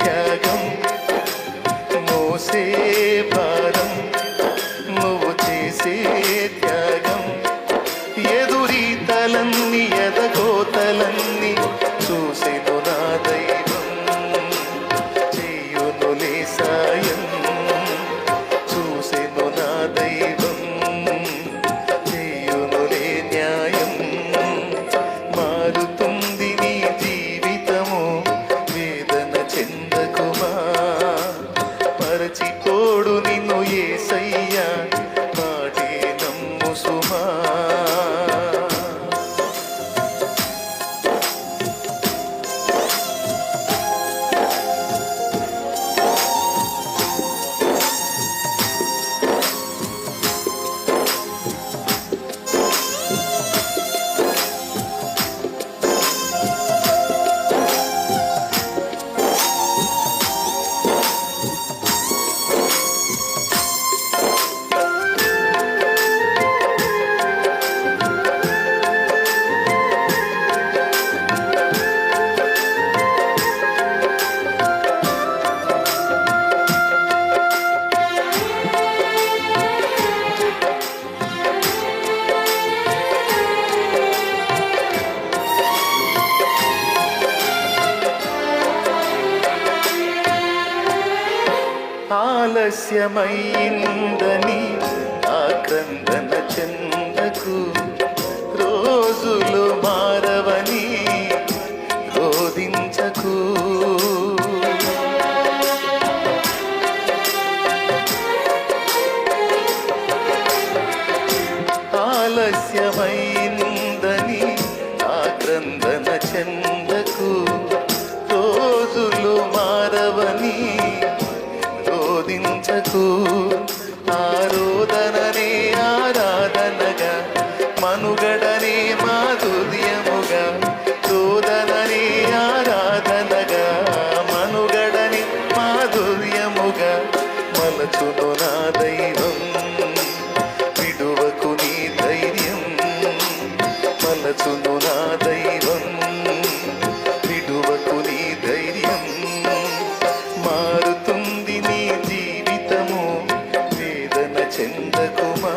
ത്യാഗം മോശേ ഭാര ఆలస్యమైందని ఆక్రందన చెందకు రోజులు మారవని రోధించకు. ఆలస్యమైందని ఆక్రందన చెందకు రోజులు మారవని శోధించకు ఆరోదననే ఆరాధనగా మనుగడనే మాధుర్యముగా రోదననే ఆరాధనగా మనుగడని మాధుర్యముగా మలచును నా దైవం విడువకు నీ ధైర్యం మలచును சென்ற குமார்.